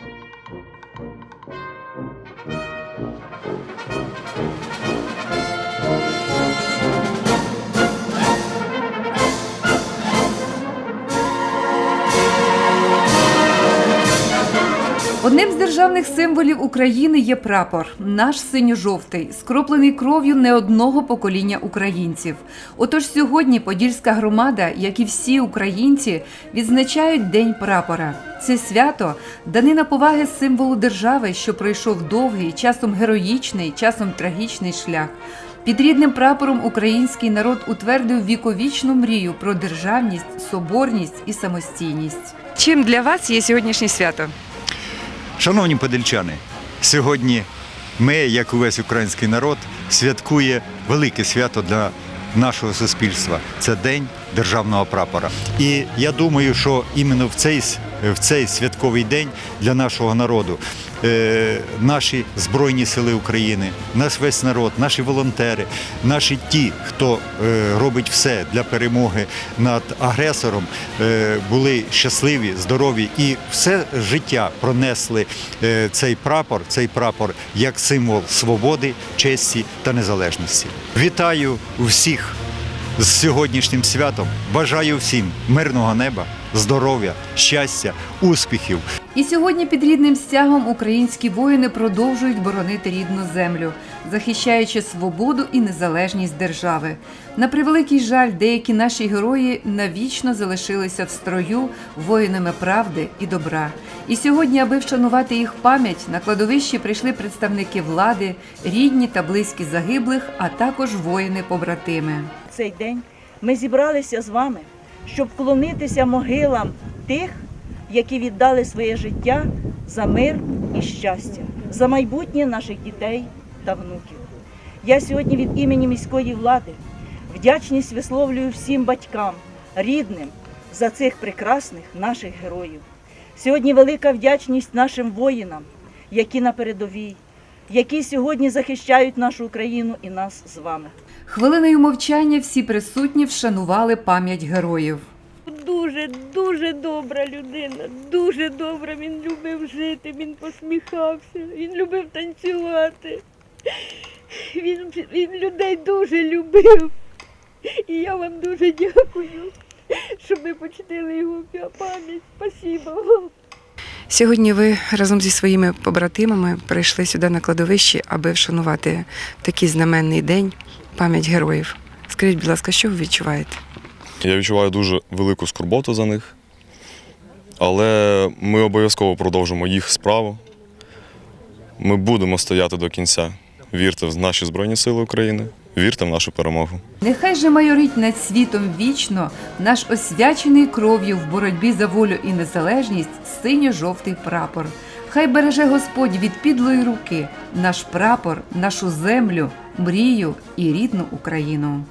Thank you. Одним з державних символів України є прапор, наш синьо-жовтий, скроплений кров'ю не одного покоління українців. Отож сьогодні Подільська громада, як і всі українці, відзначають День прапора. Це свято данина поваги символу держави, що пройшов довгий, часом героїчний, часом трагічний шлях. Під рідним прапором український народ утвердив віковічну мрію про державність, соборність і самостійність. Чим для вас є сьогоднішнє свято? Шановні подільчани, сьогодні ми, як увесь український народ, святкує велике свято для нашого суспільства. Це День державного прапора. І я думаю, що іменно в цей, в цей святковий день для нашого народу е, наші Збройні Сили України, наш весь народ, наші волонтери, наші ті, хто е, робить все для перемоги над агресором, е, були щасливі, здорові і все життя пронесли цей прапор, цей прапор як символ свободи, честі та незалежності. Вітаю всіх з сьогоднішнім святом. Бажаю всім мирного неба, здоров'я, щастя, успіхів. І сьогодні під рідним стягом українські воїни продовжують боронити рідну землю, захищаючи свободу і незалежність держави. На превеликий жаль, деякі наші герої навічно залишилися в строю воїнами правди і добра. І сьогодні, аби вшанувати їх пам'ять, на кладовищі прийшли представники влади, рідні та близькі загиблих, а також воїни-побратими. Цей день ми зібралися з вами, щоб вклонитися могилам тих, які віддали своє життя за мир і щастя, за майбутнє наших дітей та внуків. Я сьогодні від імені міської влади вдячність висловлюю всім батькам, рідним за цих прекрасних наших героїв. Сьогодні велика вдячність нашим воїнам, які на передовій, які сьогодні захищають нашу Україну і нас з вами. Хвилиною мовчання всі присутні вшанували пам'ять героїв. Дуже, дуже добра людина, дуже добра. Він любив жити, він посміхався, він любив танцювати. Він, він людей дуже любив. І я вам дуже дякую, що ви почтили його пам'ять. Спасибо вам. Сьогодні ви разом зі своїми побратимами прийшли сюди на кладовище, аби вшанувати такий знаменний день пам'ять героїв. Скажіть, будь ласка, що ви відчуваєте? Я відчуваю дуже велику скорботу за них, але ми обов'язково продовжимо їх справу. Ми будемо стояти до кінця. Вірте в наші Збройні Сили України, вірте в нашу перемогу. Нехай же майорить над світом вічно наш освячений кров'ю в боротьбі за волю і незалежність синьо-жовтий прапор. Хай береже Господь від підлої руки наш прапор, нашу землю, мрію і рідну Україну.